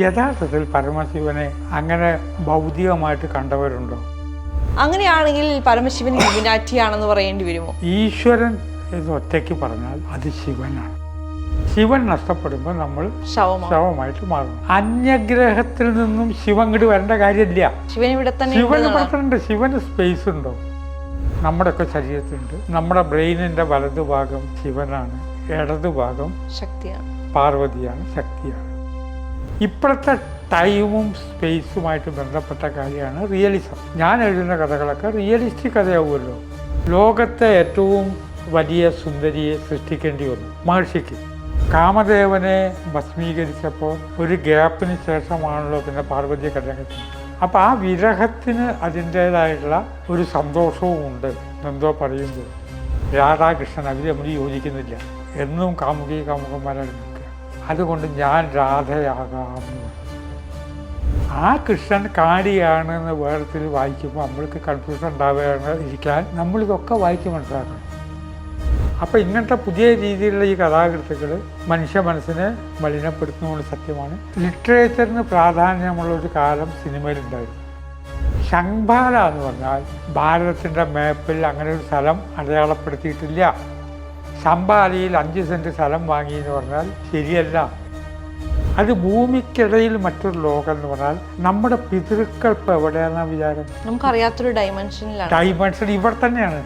യഥാർത്ഥത്തിൽ പരമശിവനെ അങ്ങനെ ഭൗതികമായിട്ട് കണ്ടവരുണ്ടോ? അങ്ങനെയാണെങ്കിൽ പരമശിവൻ ഇലുമിനാറ്റി ആണെന്ന് പറയേണ്ടി വരുമോ? ഈശ്വരൻ എന്ന് ഒറ്റയ്ക്ക് പറഞ്ഞാൽ അത് ശിവനാണ്. ശിവൻ നഷ്ടപ്പെടുമ്പോൾ നമ്മൾ ശവമായിട്ട് മാറും അന്യഗ്രഹത്തിൽ നിന്നും ശിവൻ ഇങ്ങോട്ട് വരേണ്ട കാര്യമില്ല. ശിവൻ ഇവിടെ തന്നെ ശിവൻ. ശിവന് സ്പേസ് ഉണ്ടോ? നമ്മുടെയൊക്കെ ശരീരത്തിലുണ്ട്. നമ്മുടെ ബ്രെയിനിന്റെ വലതുഭാഗം ശിവനാണ്. ഇടതുഭാഗം ശക്തിയാണ്. പാർവതിയാണ് ശക്തിയാണ്. ഇപ്പോഴത്തെ ടൈമും സ്പേസുമായിട്ട് ബന്ധപ്പെട്ട കാര്യമാണ് റിയലിസം. ഞാൻ എഴുതുന്ന കഥകളൊക്കെ റിയലിസ്റ്റിക് കഥയാവുമല്ലോ. ലോകത്തെ ഏറ്റവും വലിയ സുന്ദരിയെ സൃഷ്ടിക്കേണ്ടി വന്നു മഹർഷിക്ക്. കാമദേവനെ ഭസ്മീകരിച്ചപ്പോൾ ഒരു ഗ്യാപ്പിന് ശേഷമാണല്ലോ പിന്നെ പാർവതിയെ കല്യാണം അപ്പോൾ ആ വിരഹത്തിന് അതിന്റേതായിട്ടുള്ള ഒരു സന്തോഷവും ഉണ്ട്. എന്തോ പറയുമ്പോൾ രാധാകൃഷ്ണൻ അവർ നമ്മൾ യോജിക്കുന്നില്ല. എന്നും കാമുകി കാമുകന്മാരാണ്. നിൽക്കുക അതുകൊണ്ട് ഞാൻ രാധയാകാം. ആ കൃഷ്ണൻ കാടിയാണെന്ന് വേർത്തിൽ വായിക്കുമ്പോൾ നമ്മൾക്ക് കൺഫ്യൂഷൻ ഉണ്ടാവുകയാണ് ഇരിക്കാൻ നമ്മളിതൊക്കെ വായിച്ച് മനസ്സിലാക്കണം. അപ്പോൾ ഇങ്ങനത്തെ പുതിയ രീതിയിലുള്ള ഈ കഥാകൃത്തുക്കൾ മനുഷ്യ മനസ്സിനെ മലിനപ്പെടുത്തുന്നത് സത്യമാണ്. ലിറ്ററേച്ചറിന് പ്രാധാന്യമുള്ള ഒരു കാലം സിനിമയിലുണ്ടായിരുന്നു. ശംഖാല എന്ന് പറഞ്ഞാൽ ഭാരതത്തിന്റെ മാപ്പിൽ അങ്ങനെ ഒരു സ്ഥലം അടയാളപ്പെടുത്തിയിട്ടില്ല. ശംഭാലയിൽ അഞ്ച് സെന്റ് സ്ഥലം വാങ്ങി എന്ന് പറഞ്ഞാൽ ശരിയല്ല. അത് ഭൂമിക്കിടയിൽ മറ്റൊരു ലോകം എന്ന് പറഞ്ഞാൽ നമ്മുടെ പിതൃക്കൾ ഇപ്പം എവിടെയാണെന്ന വിചാരം? നമുക്കറിയാത്തൊരു ഡൈമെൻഷനിലാണ് ഡൈമെൻഷൻ ഇവിടെ തന്നെയാണ്.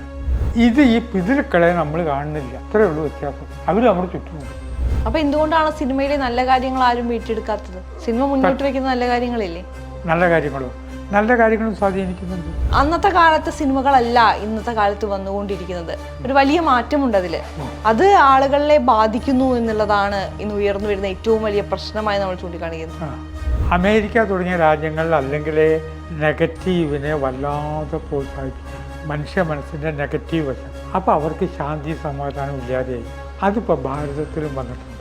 ഇത് ഈ പിതൃക്കളെ നമ്മൾ കാണുന്നില്ല. അത്രേ ഉള്ളൂ വ്യത്യാസം. അവർ നമ്മുടെ ചുറ്റുമുണ്ട്. അപ്പൊ എന്തുകൊണ്ടാണ് സിനിമയിലെ നല്ല കാര്യങ്ങൾ ആരും വീട്ടിലെടുക്കാത്തത്? സിനിമ മുന്നോട്ട് വെക്കുന്ന നല്ല കാര്യങ്ങളില്ലേ? നല്ല കാര്യങ്ങളും. നല്ല കാര്യങ്ങളും സ്വാധീനിക്കുന്നുണ്ട്. അന്നത്തെ കാലത്തെ സിനിമകളല്ല ഇന്നത്തെ കാലത്ത് വന്നുകൊണ്ടിരിക്കുന്നത്. ഒരു വലിയ മാറ്റമുണ്ട് അതിൽ. അത് ആളുകളെ ബാധിക്കുന്നു എന്നുള്ളതാണ് ഇന്ന് ഉയർന്നു വരുന്ന ഏറ്റവും വലിയ പ്രശ്നമായി നമ്മൾ ചൂണ്ടിക്കാണിക്കുന്നത്. അമേരിക്ക തുടങ്ങിയ രാജ്യങ്ങളിൽ അല്ലെങ്കിൽ നെഗറ്റീവിനെ വല്ലാതെ പ്രോത്സാഹിപ്പിക്കും മനുഷ്യ മനസ്സിന്റെ നെഗറ്റീവ് വശം. അപ്പോൾ അവർക്ക് ശാന്തി സമാധാനം ഇല്ലാതെയായി. അതിപ്പോൾ ഭാരതത്തിലും വന്നിട്ടുണ്ട്.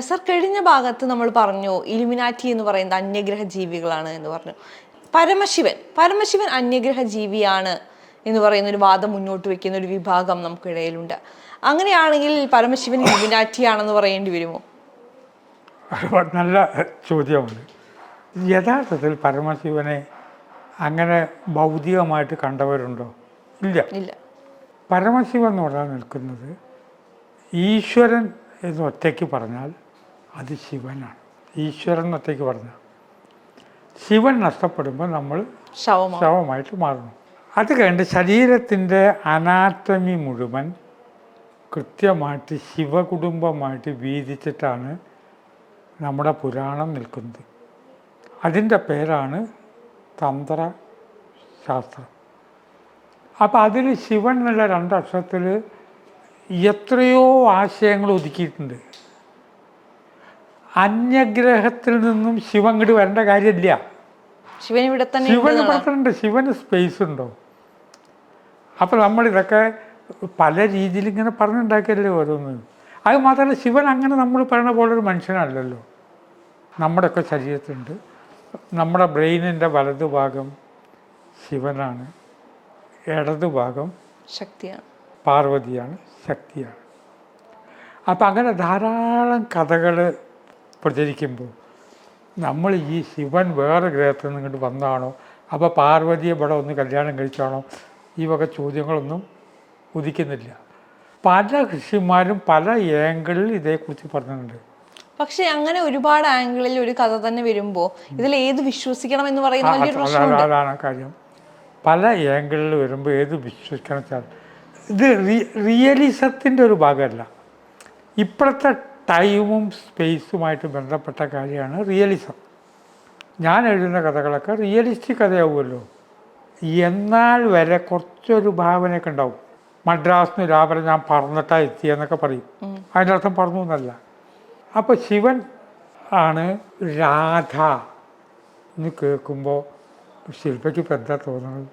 സർ കഴിഞ്ഞ ഭാഗത്ത് നമ്മൾ പറഞ്ഞു ഇലുമിനാറ്റി എന്ന് പറയുന്നത് അന്യഗ്രഹ ജീവികളാണ് എന്ന് പറഞ്ഞു. പരമശിവൻ പരമശിവൻ അന്യഗ്രഹ ജീവിയാണ് എന്ന് പറയുന്ന ഒരു വാദം മുന്നോട്ട് വെക്കുന്ന ഒരു വിഭാഗം നമുക്കിടയിലുണ്ട്. അങ്ങനെയാണെങ്കിൽ പരമശിവൻ ആണെന്ന് പറയേണ്ടി വരുമോ? നല്ല ചോദ്യമാണ്. യഥാർത്ഥത്തിൽ പരമശിവനെ അങ്ങനെ ഭൗതികമായിട്ട് കണ്ടവരുണ്ടോ? ഇല്ല. ഇല്ല. പരമശിവൻ എന്ന് പറഞ്ഞാൽ നിൽക്കുന്നത് ഈശ്വരൻ എന്ന് ഒറ്റയ്ക്ക് പറഞ്ഞാൽ അത് ശിവനാണ്. ഈശ്വരൻ എന്ന് ഒറ്റയ്ക്ക് പറഞ്ഞാൽ ശിവൻ നഷ്ടപ്പെടുമ്പോൾ നമ്മൾ ശവമായിട്ട് മാറുന്നു അത് കഴിഞ്ഞ് ശരീരത്തിന്റെ അനാറ്റമി മുഴുവൻ കൃത്യമായിട്ട് ശിവകുടുംബമായിട്ട് വീതിച്ചിട്ടാണ് നമ്മുടെ പുരാണം നിൽക്കുന്നത്. അതിന്റെ പേരാണ് തന്ത്ര തന്ത്രശാസ്ത്രം. അപ്പോൾ അതിൽ ശിവൻ എന്നുള്ള രണ്ടക്ഷരത്തിൽ എത്രയോ ആശയങ്ങൾ ഒതുക്കിയിട്ടുണ്ട്. അന്യഗ്രഹത്തിൽ നിന്നും ശിവൻ ഇങ്ങോട്ട് വരേണ്ട കാര്യമില്ല. ശിവൻ ഇവിടെ തന്നെ ശിവന് ഉണ്ടെന്നാണ്. മാത്രമുണ്ട് ശിവന് സ്പേസ് ഉണ്ടോ? അപ്പോൾ നമ്മൾ ഇതൊക്കെ പല രീതിയിൽ ഇങ്ങനെ പറഞ്ഞുണ്ടാക്കിയല്ലേ ഓരോന്ന്. അത് മാത്രമല്ല ശിവൻ അങ്ങനെ നമ്മൾ പറയണ പോലെ ഒരു മനുഷ്യനല്ലല്ലോ. നമ്മുടെയൊക്കെ ശരീരത്തിലുണ്ട്. നമ്മുടെ ബ്രെയിനിന്റെ വലതു ഭാഗം ശിവനാണ്. ഇടതുഭാഗം ശക്തിയാണ്. പാർവതിയാണ്. ശക്തിയാണ്. അപ്പം അങ്ങനെ ധാരാളം കഥകൾ പ്രചരിക്കുമ്പോൾ. നമ്മൾ ഈ ശിവൻ വേറെ ഗ്രഹത്തിൽ നിന്ന് ഇങ്ങോട്ട് വന്നതാണോ? അപ്പോൾ പാർവതിയെ ഇവിടെ ഒന്ന് കല്യാണം കഴിച്ചാണോ? ഈ വക ചോദ്യങ്ങളൊന്നും ഉദിക്കുന്നില്ല. പല കൃഷിമാരും പല ഏങ്കിളിൽ ഇതേക്കുറിച്ച് പറഞ്ഞിട്ടുണ്ട്. പക്ഷെ അങ്ങനെ ഒരുപാട് ആംഗിളിൽ ഒരു കഥ തന്നെ വരുമ്പോൾ ഇതിൽ ഏത് വിശ്വസിക്കണം എന്ന് പറയുന്ന വലിയൊരു അത- പ്രശ്നമുണ്ട്. അതാണ് കാര്യം. പല ഏങ്കിളിൽ വരുമ്പോൾ ഏത് വിശ്വസിക്കണം വെച്ചാൽ ഇത് റിയലിസത്തിന്റെ ഒരു ഭാഗമല്ല. ഇപ്പോഴത്തെ ടൈമും സ്പേസുമായിട്ട് ബന്ധപ്പെട്ട കാര്യമാണ് റിയലിസം. ഞാൻ എഴുതുന്ന കഥകളൊക്കെ റിയലിസ്റ്റിക് കഥയാവുമല്ലോ. എന്നാൽ വരെ കുറച്ചൊരു ഭാവനയൊക്കെ ഉണ്ടാവും. മദ്രാസിന് രാവിലെ ഞാൻ പറന്നിട്ടാ എത്തിയെന്നൊക്കെ പറയും. അതിന്റെ അർത്ഥം പറഞ്ഞു എന്നല്ല. അപ്പോൾ ശിവൻ ആണ് രാധ എന്ന് കേൾക്കുമ്പോൾ ശില്പയ്ക്ക് ഇപ്പം എന്താ തോന്നുന്നത്?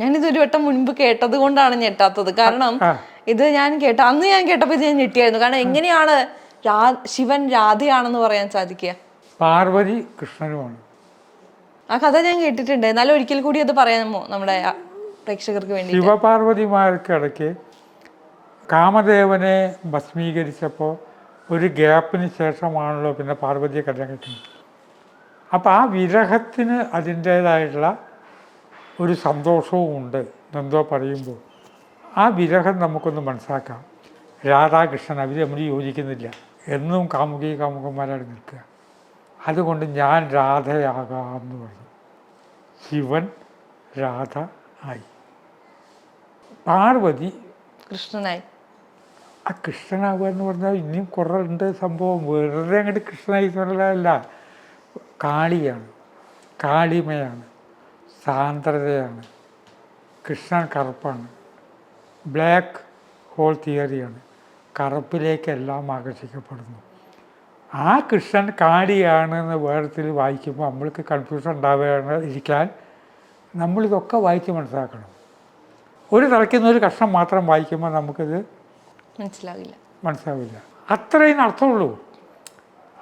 ഞാനിത് ഒരു വട്ടം മുൻപ് കേട്ടത് കൊണ്ടാണ് ഞെട്ടാത്തത്. കാരണം ഇത് ഞാൻ കേട്ട അന്ന് ഞാൻ കേട്ടപ്പോൾ ഇത് ഞാൻ ഞെട്ടിയായിരുന്നു. കാരണം എങ്ങനെയാണ് ശിവൻ രാധയാണെന്ന് പറയാൻ സാധിക്കുക. പാർവതി കൃഷ്ണനുമാണ്. ആ കഥ ഞാൻ കേട്ടിട്ടുണ്ട്. എന്നാലും ഒരിക്കൽ കൂടി അത് പറയാമോ നമ്മുടെ പ്രേക്ഷകർക്ക് വേണ്ടി ശിവപാർവതിമാർക്കിടയ്ക്ക് കാമദേവനെ ഭസ്മീകരിച്ചപ്പോൾ ഒരു ഗ്യാപ്പിന് ശേഷമാണല്ലോ പിന്നെ പാർവതിയെ കല്യാണം കിട്ടുന്നത് അപ്പോൾ ആ വിരഹത്തിന് അതിന്റേതായിട്ടുള്ള ഒരു സന്തോഷവും ഉണ്ട്. എന്തോ പറയുമ്പോൾ ആ വിരഹം നമുക്കൊന്ന് മനസ്സിലാക്കാം. രാധാകൃഷ്ണൻ അവർ നമ്മൾ യോജിക്കുന്നില്ല. എന്നും കാമുകി കാമുകന്മാരാണ് നിൽക്കുക. അതുകൊണ്ട് ഞാൻ രാധയാകാം എന്ന് പറഞ്ഞു. ശിവൻ രാധ ആയി. പാർവതി കൃഷ്ണനായി. ആ കൃഷ്ണനാവുക എന്ന് പറഞ്ഞാൽ ഇനിയും കുറേ ഉണ്ട് സംഭവം. വെറുതെ അങ്ങോട്ട് കൃഷ്ണനായി എന്നുള്ളതല്ല കാളിയാണ്. കാളിമയാണ്. സാന്ദ്രതയാണ്. കൃഷ്ണൻ കറുപ്പാണ്. ബ്ലാക്ക് ഹോൾ തിയറിയാണ്. കറുപ്പിലേക്കെല്ലാം ആകർഷിക്കപ്പെടുന്നു. ആ കൃഷ്ണൻ കാടിയാണെന്ന് വേറത്തിൽ വായിക്കുമ്പോൾ നമ്മൾക്ക് കൺഫ്യൂഷൻ ഉണ്ടാവുകയാണ് ഇരിക്കാൻ നമ്മളിതൊക്കെ വായിച്ച് മനസ്സിലാക്കണം. ഒരു തലയ്ക്കുന്ന ഒരു കഷ്ണം മാത്രം വായിക്കുമ്പോൾ നമുക്കിത് മനസ്സിലാവില്ല. മനസ്സിലാവില്ല. അത്രയും അർത്ഥമുള്ളൂ.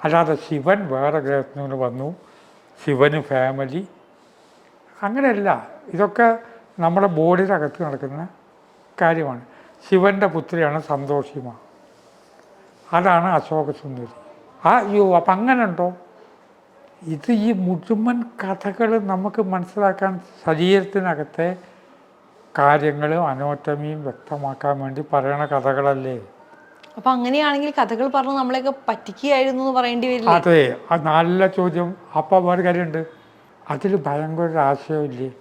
അല്ലാതെ ശിവൻ വേറെ ഗ്രഹത്തിൽ നിന്ന് വന്നു. ശിവന് ഫാമിലി അങ്ങനെയല്ല. ഇതൊക്കെ നമ്മുടെ ബോഡിയുടെ അകത്ത് നടക്കുന്ന കാര്യമാണ്. ശിവന്റെ പുത്രിയാണ് സന്തോഷിമ. അതാണ് അശോകസുന്ദരി. ആ അയ്യോ അപ്പം അങ്ങനെ ഉണ്ടോ ഇത് ഈ മുഴുവൻ കഥകൾ നമുക്ക് മനസ്സിലാക്കാൻ ശരീരത്തിനകത്തെ കാര്യങ്ങളും അനോട്ടമിയും വ്യക്തമാക്കാൻ വേണ്ടി പറയണ കഥകളല്ലേ? അപ്പൊ അങ്ങനെയാണെങ്കിൽ കഥകൾ പറഞ്ഞ് നമ്മളെയൊക്കെ പറ്റിക്കുകയായിരുന്നു എന്ന് പറയേണ്ടി വരില്ല? അതെ ആ നല്ല ചോദ്യം. അപ്പം ഒരു കാര്യമുണ്ട്. അതിൽ ഭയങ്കര ഒരു ആശയമില്ലേ?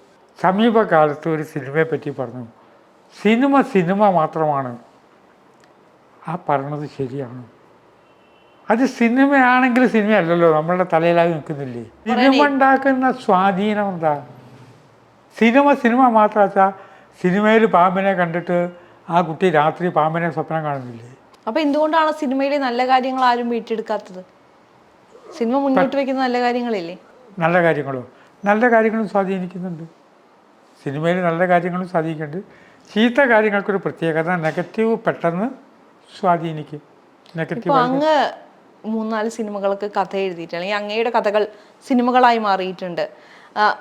സമീപകാലത്ത് ഒരു സിനിമയെ പറ്റി പറഞ്ഞു. സിനിമ സിനിമ മാത്രമാണ്. ആ പറഞ്ഞത് ശരിയാണ്. അത് സിനിമയാണെങ്കിൽ സിനിമയല്ലല്ലോ നമ്മളുടെ തലയിലായി നിൽക്കുന്നില്ലേ? സിനിമ ഉണ്ടാക്കുന്ന സ്വാധീനം എന്താ? സിനിമ സിനിമ മാത്രമല്ല സിനിമയിൽ പാമ്പിനെ കണ്ടിട്ട് ആ കുട്ടി രാത്രി പാമ്പിനെ സ്വപ്നം കാണുന്നില്ലേ? അപ്പൊ എന്തുകൊണ്ടാണ് സിനിമയിലെ നല്ല കാര്യങ്ങൾ ആരും വീട്ടിലെടുക്കാത്തത് സിനിമ മുന്നോട്ട് വെക്കുന്ന നല്ല കാര്യങ്ങളില്ലേ? നല്ല കാര്യങ്ങളോ? നല്ല കാര്യങ്ങളും സ്വാധീനിക്കുന്നുണ്ട്. സിനിമയിൽ നല്ല കാര്യങ്ങളും സ്വാധീനിക്കുന്നുണ്ട്. ചീത്ത കാര്യങ്ങൾക്കൊരു പ്രത്യേകത നെഗറ്റീവ് പെട്ടെന്ന് സ്വാധീനിക്കും. നെഗറ്റീവ് അങ്ങ് മൂന്നാൽ സിനിമകൾക്ക് കഥ എഴുതിയിട്ട് അല്ലെങ്കിൽ അങ്ങയുടെ കഥകൾ സിനിമകളായി മാറിയിട്ടുണ്ട്.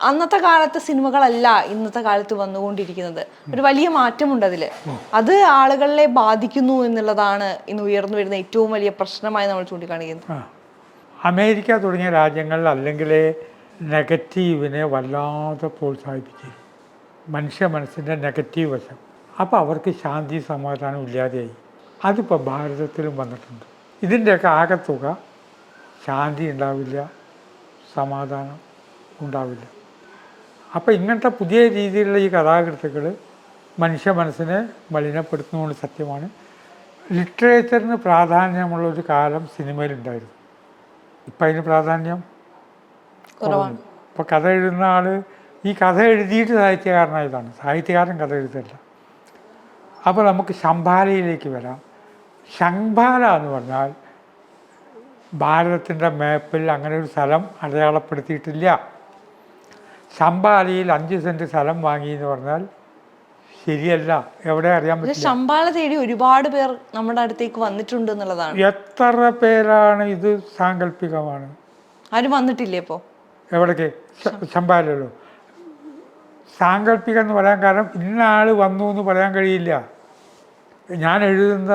അന്നത്തെ കാലത്തെ സിനിമകളല്ല ഇന്നത്തെ കാലത്ത് വന്നുകൊണ്ടിരിക്കുന്നത്. ഒരു വലിയ മാറ്റമുണ്ട് അതിൽ അത് ആളുകളെ ബാധിക്കുന്നു എന്നുള്ളതാണ് ഇന്ന് ഉയർന്നു വരുന്ന ഏറ്റവും വലിയ പ്രശ്നമായി നമ്മൾ ചൂണ്ടിക്കാണിക്കുന്നത്. അമേരിക്ക തുടങ്ങിയ രാജ്യങ്ങളിൽ അല്ലെങ്കിൽ നെഗറ്റീവിനെ വല്ലാതെ പ്രോത്സാഹിപ്പിക്കും മനുഷ്യ മനസ്സിന്റെ നെഗറ്റീവ് വശം. അപ്പോൾ അവർക്ക് ശാന്തി സമാധാനം ഇല്ലാതെയായി. അതിപ്പോൾ ഭാരതത്തിലും വന്നിട്ടുണ്ട്. ഇതിന്റെയൊക്കെ ആകത്തുക ശാന്തി ഉണ്ടാവില്ല സമാധാനം ഉണ്ടാവില്ല. അപ്പോൾ ഇങ്ങനത്തെ പുതിയ രീതിയിലുള്ള ഈ കഥാകൃത്തുക്കൾ മനുഷ്യ മനസ്സിനെ മലിനപ്പെടുത്തുന്നതുകൊണ്ട് സത്യമാണ്. ലിറ്ററേച്ചറിന് പ്രാധാന്യമുള്ള ഒരു കാലം സിനിമയിലുണ്ടായിരുന്നു. ഇപ്പം അതിന് പ്രാധാന്യം ഇപ്പോൾ കഥ എഴുതുന്ന ആൾ ഈ കഥ എഴുതിയിട്ട് സാഹിത്യകാരനായതാണ് സാഹിത്യകാരൻ കഥ എഴുതല്ല. അപ്പോൾ നമുക്ക് ശംഭാലയിലേക്ക് വരാം. ശംഭാല എന്ന് പറഞ്ഞാൽ ഭാരതത്തിന്റെ മാപ്പിൽ അങ്ങനെ ഒരു സ്ഥലം അടയാളപ്പെടുത്തിയിട്ടില്ല. ശംഭാലയിൽ അഞ്ച് സെന്റ് സ്ഥലം വാങ്ങി എന്ന് പറഞ്ഞാൽ ശരിയല്ല. എവിടെ അറിയാൻ പറ്റും ശമ്പാല തേടി ഒരുപാട് പേർ നമ്മുടെ അടുത്തേക്ക് വന്നിട്ടുണ്ട് എന്നുള്ളതാണ്. എത്ര പേരാണ് ഇത് സാങ്കല്പികമാണ്? ആരും വന്നിട്ടില്ലേ ഇപ്പോ? എവിടേക്ക്? ശമ്പാലല്ലോ സാങ്കല്പികം എന്ന് പറയാൻ കാരണം ഇന്ന ആൾ വന്നു എന്ന് പറയാൻ കഴിയില്ല. ഞാൻ എഴുതുന്ന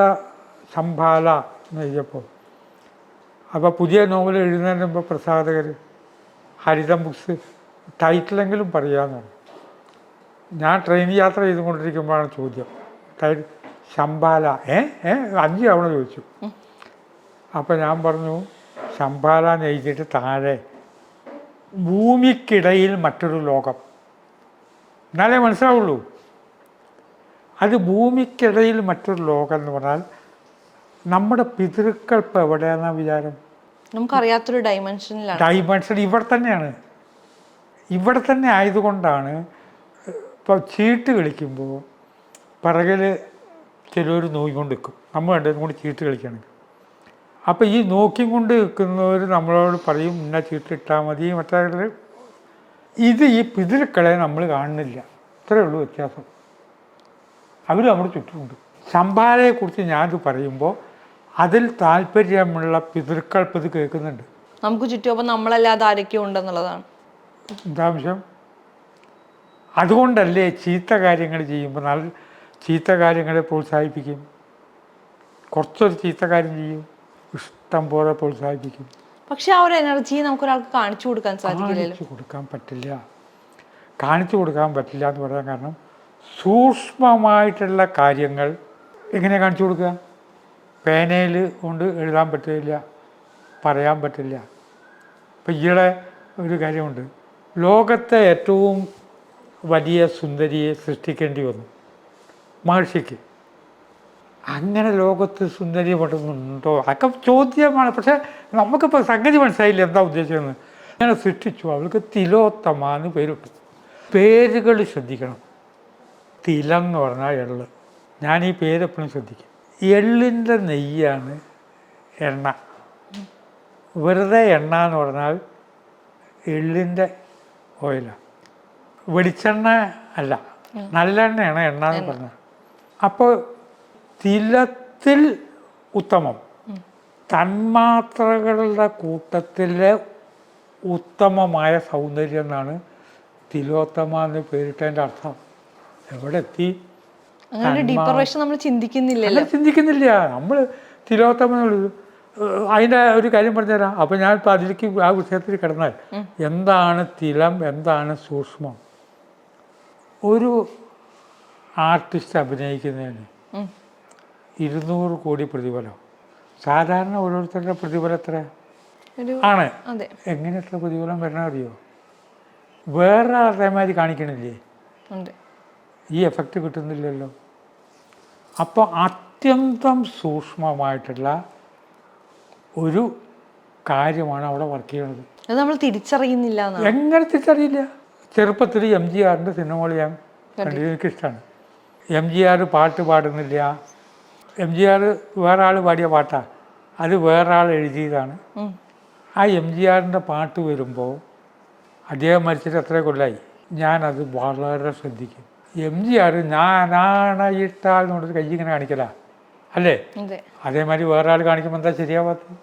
സംഭാല എന്ന് എഴുതിയപ്പോൾ അപ്പോൾ പുതിയ നോവൽ എഴുതുന്നതിന് മുമ്പ് പ്രസാധകർ ഹരിതം ബുക്സ് ടൈറ്റിലെങ്കിലും പറയാമെന്നാണ് ഞാൻ ട്രെയിൻ യാത്ര ചെയ്തുകൊണ്ടിരിക്കുമ്പോഴാണ് ചോദ്യം. ടൈറ്റ് ശംബാല ഏ ഏ അഞ്ച് തവണ ചോദിച്ചു. അപ്പോൾ ഞാൻ പറഞ്ഞു ശംബാല എന്ന് എഴുതിയിട്ട് താഴെ ഭൂമിക്കിടയിൽ മറ്റൊരു ലോകം. എന്നാലേ മനസ്സിലാവുള്ളൂ. അത് ഭൂമിക്കിടയിൽ മറ്റൊരു ലോകം എന്ന് പറഞ്ഞാൽ നമ്മുടെ പിതൃക്കൾ ഇപ്പോൾ എവിടെയാണെന്ന വിചാരം? നമുക്കറിയാത്തൊരു ഡൈമെൻഷനിലാണ് ഡൈമെൻഷൻ ഇവിടെ തന്നെയാണ്. ഇവിടെ തന്നെ ആയതുകൊണ്ടാണ് ഇപ്പോൾ ചീട്ട് കളിക്കുമ്പോൾ പിറകിൽ ചിലർ നോക്കിക്കൊണ്ട് നിൽക്കും നമ്മൾ രണ്ടും കൂടി ചീട്ട് കളിക്കുകയാണെങ്കിൽ അപ്പോൾ ഈ നോക്കിക്കൊണ്ട് നിൽക്കുന്നവർ നമ്മളോട് പറയും ഇന്ന ചീട്ട് ഇട്ടാൽ മതി മറ്റേ ഇത് ഈ പിതൃക്കളെ നമ്മൾ കാണുന്നില്ല. ഇത്രയേ ഉള്ളൂ വ്യത്യാസം. അവർ നമ്മുടെ ചുറ്റുമുണ്ട്. ശമ്പാലയെക്കുറിച്ച് ഞാനിത് പറയുമ്പോൾ അതിൽ താല്പര്യമുള്ള പിതൃക്കൾ ഇപ്പം ഇത് കേൾക്കുന്നുണ്ട്. നമുക്ക് ചുറ്റും അപ്പൊ നമ്മളല്ലാതെ ആരൊക്കെയോ ഉണ്ടെന്നുള്ളതാണ്. എന്താംശം അതുകൊണ്ടല്ലേ ചീത്ത കാര്യങ്ങൾ ചെയ്യുമ്പോൾ നല്ല ചീത്ത കാര്യങ്ങളെ പ്രോത്സാഹിപ്പിക്കും. കുറച്ചൊരു ചീത്ത കാര്യം ചെയ്യും. ഇഷ്ടം പോലെ പ്രോത്സാഹിപ്പിക്കും. പക്ഷെ ആ ഒരു എനർജി നമുക്ക് ഒരാൾക്ക് കാണിച്ചു കൊടുക്കാൻ സാധിക്കില്ലല്ലോ. കൊടുക്കാൻ പറ്റില്ല. കാണിച്ചു കൊടുക്കാൻ പറ്റില്ല എന്ന് പറയാൻ കാരണം സൂക്ഷ്മമായിട്ടുള്ള കാര്യങ്ങൾ എങ്ങനെ കാണിച്ചു കൊടുക്കുക? പേനയിൽ കൊണ്ട് എഴുതാൻ പറ്റില്ല പറയാൻ പറ്റില്ല. ഇപ്പം ഈയിടെ ഒരു കാര്യമുണ്ട്. ലോകത്തെ ഏറ്റവും വലിയ സുന്ദരിയെ സൃഷ്ടിക്കേണ്ടി വന്നു. മഹർഷിക്ക്. അങ്ങനെ ലോകത്ത് സുന്ദരി പെടുന്നുണ്ടോ അതൊക്കെ ചോദ്യമാണ്. പക്ഷേ നമുക്കിപ്പോൾ സംഗതി മനസ്സിലായില്ല? എന്താ ഉദ്ദേശിക്കുന്നത്? അങ്ങനെ സൃഷ്ടിച്ചു. അവൾക്ക് തിലോത്തമ എന്ന് പേരിട്ടു പേരുകൾ ശ്രദ്ധിക്കണം. തിലം എന്ന് പറഞ്ഞാൽ എള്ള്. ഞാൻ ഈ പേരെപ്പോഴും ശ്രദ്ധിക്കും. എള്ളിന്റെ നെയ്യാണ് എണ്ണ. വെറുതെ എണ്ണ എന്ന് പറഞ്ഞാൽ എള്ളിന്റെ ഓയിലാണ് വെളിച്ചെണ്ണ അല്ല. നല്ലെണ്ണയാണ് എണ്ണ. എന്ന് പറഞ്ഞത്. അപ്പോൾ തിലത്തിൽ ഉത്തമം. തന്മാത്രകളുടെ കൂട്ടത്തിലെ ഉത്തമമായ സൗന്ദര്യം എന്നാണ് തിലോത്തമ എന്ന് പേരിട്ടതിന്റെ അർത്ഥം. എവിടെ എത്തി? നമ്മൾ ചിന്തിക്കുന്നില്ലല്ലോ. അങ്ങനെ ചിന്തിക്കുന്നില്ല. നമ്മൾ തിലോത്തമ അതിന്റെ ഒരു കാര്യം പറഞ്ഞുതരാം. അപ്പോൾ ഞാൻ ഇപ്പോൾ അതിലേക്ക് ആ വിഷയത്തിൽ കിടന്നാൽ എന്താണ് തിലം? എന്താണ് സൂക്ഷ്മം? ഒരു ആർട്ടിസ്റ്റ് അഭിനയിക്കുന്നതിന്. ഇരുന്നൂറ് കോടി പ്രതിഫലം. സാധാരണ ഓരോരുത്തരുടെ പ്രതിഫലം എത്ര? ആണ്. എങ്ങനെ എത്ര പ്രതിഫലം വരണ അറിയോ? വേറെ അതേമാതിരി കാണിക്കണില്ലേ? ഈ എഫക്റ്റ് കിട്ടുന്നില്ലല്ലോ. അപ്പോൾ അത്യന്തം സൂക്ഷ്മമായിട്ടുള്ള ഒരു കാര്യമാണ് അവിടെ വർക്ക് ചെയ്യുന്നത്. അത് നമ്മൾ തിരിച്ചറിയുന്നില്ല എങ്ങനെ തിരിച്ചറിയില്ല? ചെറുപ്പത്തിൽ എം ജി ആറിന്റെ സിനിമകൾ ഞാൻ കണ്ടത് എനിക്കിഷ്ടമാണ് എം ജി ആർ പാട്ട് പാടുന്നില്ല. എം ജി ആർ വേറെ ആൾ പാടിയ പാട്ടാണ് അത് വേറൊരാൾ എഴുതിയതാണ്. ആ എം ജി ആറിന്റെ പാട്ട് വരുമ്പോൾ അദ്ദേഹം മരിച്ചിട്ട് എത്ര കൊല്ലായി. ഞാനത് വളരെ ശ്രദ്ധിക്കും. എം ജി ആർ ഞാനാണ് ഇട്ടാൽ എന്ന് പറഞ്ഞിട്ട് കൈ ഇങ്ങനെ കാണിക്കല. അല്ലേ? അതേമാതിരി വേറൊരാൾ കാണിക്കുമ്പോൾ എന്താ ശരിയാവാത്തത്?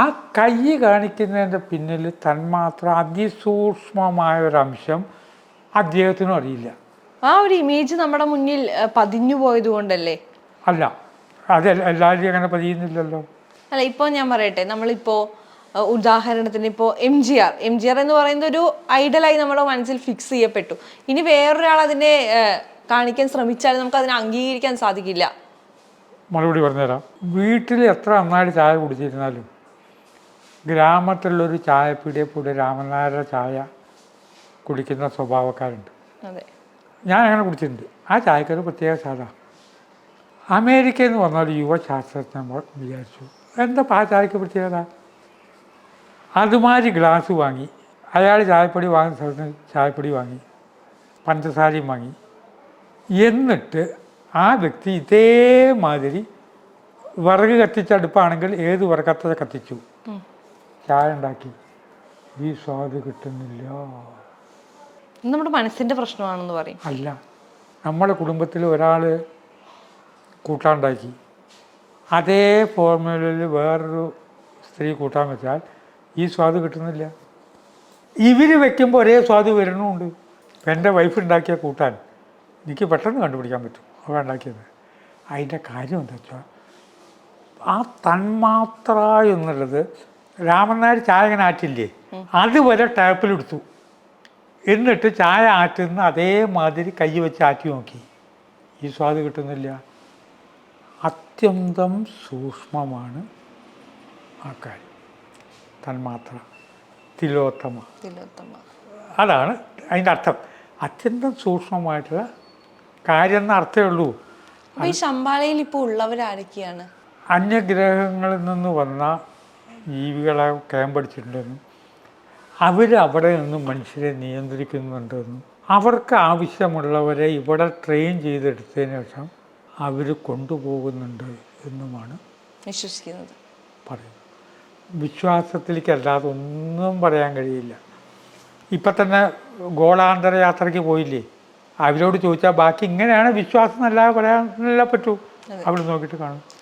ആ കൈ കാണിക്കുന്നതിന്റെ പിന്നിൽ തന്മാത്ര അതിസൂക്ഷ്മമായ ഒരു അംശം അദ്ദേഹത്തിനും അറിയില്ല. ആ ഒരു ഇമേജ് നമ്മുടെ മുന്നിൽ പതിഞ്ഞു പോയത് കൊണ്ടല്ലേ അല്ല. അത് എല്ലാവരും അങ്ങനെ പതിയുന്നില്ലല്ലോ അല്ല ഇപ്പോൾ ഞാൻ പറയട്ടെ നമ്മളിപ്പോ ഉദാഹരണത്തിന് ഇപ്പോ M G R M G R എന്ന് പറയുന്ന ഒരു ഐഡലായി നമ്മുടെ മനസ്സിൽ ഫിക്സ് ചെയ്യപ്പെട്ടു. ഇനി വേറൊരാൾ അതിനെ കാണിക്കാൻ ശ്രമിച്ചാൽ നമുക്ക് അതിനെ അംഗീകരിക്കാൻ സാധിക്കില്ല. മറുപടി പറഞ്ഞുതരാം. വീട്ടിൽ എത്ര നന്നായിട്ട് ചായ കുടിച്ചിരുന്നാലും ഗ്രാമത്തിലുള്ളൊരു ചായപ്പീടിയെ പോയി രാമനായരുടെ ചായ കുടിക്കുന്ന സ്വഭാവക്കാരുണ്ട്. ഞാൻ അങ്ങനെ കുടിച്ചിട്ടുണ്ട്. ആ ചായക്കൊരു പ്രത്യേക സാധ അമേരിക്കയിൽ നിന്ന് പറഞ്ഞാൽ ഒരു യുവ വിചാരിച്ചു. എന്താ ആ ചായക്ക് പ്രത്യേകത? അതുമാതിരി ഗ്ലാസ് വാങ്ങി. അയാൾ ചായപ്പൊടി വാങ്ങുന്ന സ്ഥലത്ത് ചായപ്പൊടി വാങ്ങി. പഞ്ചസാരയും വാങ്ങി. എന്നിട്ട് ആ വ്യക്തി ഇതേമാതിരി വിറക് കത്തിച്ച അടുപ്പാണെങ്കിൽ ഏത് വിറകത്ത കത്തിച്ചു. ചായ ഉണ്ടാക്കി. ഈ സ്വാദ് കിട്ടുന്നില്ല. നമ്മുടെ മനസ്സിന്റെ പ്രശ്നമാണെന്ന് പറയും. അല്ല. നമ്മുടെ കുടുംബത്തിൽ ഒരാൾ കൂട്ടാണ്ടാക്കി അതേ ഫോർമുലയിൽ വേറൊരു സ്ത്രീ കൂട്ടാൻ വെച്ചാൽ ഈ സ്വാദ് കിട്ടുന്നില്ല. ഇവർ വെക്കുമ്പോൾ ഒരേ സ്വാദ് വരണമുണ്ട് ഇപ്പം എന്റെ വൈഫ് ഉണ്ടാക്കിയ കൂട്ടാൻ എനിക്ക് പെട്ടെന്ന് കണ്ടുപിടിക്കാൻ പറ്റും. അവ ഉണ്ടാക്കിയത്. അതിന്റെ കാര്യം എന്താ വെച്ചാൽ ആ തന്മാത്ര എന്നുള്ളത് രാമൻ നായർ ചായ ഇങ്ങനെ ആറ്റില്ലേ? അതുവരെ ടാപ്പിലെടുത്തു എന്നിട്ട് ചായ ആറ്റുന്ന അതേമാതിരി കൈ വെച്ച് ആറ്റി നോക്കി. ഈ സ്വാദ് കിട്ടുന്നില്ല. അത്യന്തം സൂക്ഷ്മമാണ് ആ കാര്യം. തന്മാത്ര തിലോത്തമ. തിലോത്തമ. അതാണ് അതിന്റെ അർത്ഥം. അത്യന്തം സൂക്ഷ്മമായിട്ടുള്ള കാര്യം എന്ന അർത്ഥമേ ഉള്ളൂ. ഈ ശമ്പാളയിൽ ഇപ്പോൾ ഉള്ളവരാരൊക്കെയാണ്? അന്യഗ്രഹങ്ങളിൽ നിന്ന് വന്ന ജീവികളെ കേമ്പടിച്ചിട്ടുണ്ടെന്നും അവരവിടെ നിന്ന് മനുഷ്യരെ നിയന്ത്രിക്കുന്നുണ്ടെന്നും അവർക്ക് ആവശ്യമുള്ളവരെ ഇവിടെ ട്രെയിൻ ചെയ്തെടുത്തതിന് ശേഷം അവർ കൊണ്ടുപോകുന്നുണ്ട് എന്നുമാണ് വിശ്വസിക്കുന്നത്. പറയുന്നത്. വിശ്വാസത്തിലേക്ക് അല്ലാതെ ഒന്നും പറയാൻ കഴിയില്ല. ഇപ്പം തന്നെ ഗോളാന്തര യാത്രയ്ക്ക് പോയില്ലേ? അവരോട് ചോദിച്ചാൽ ബാക്കി ഇങ്ങനെയാണ് വിശ്വാസം എന്നല്ലാതെ പറയാനല്ല പറ്റൂ. അവിടെ നോക്കിയിട്ട് കാണും.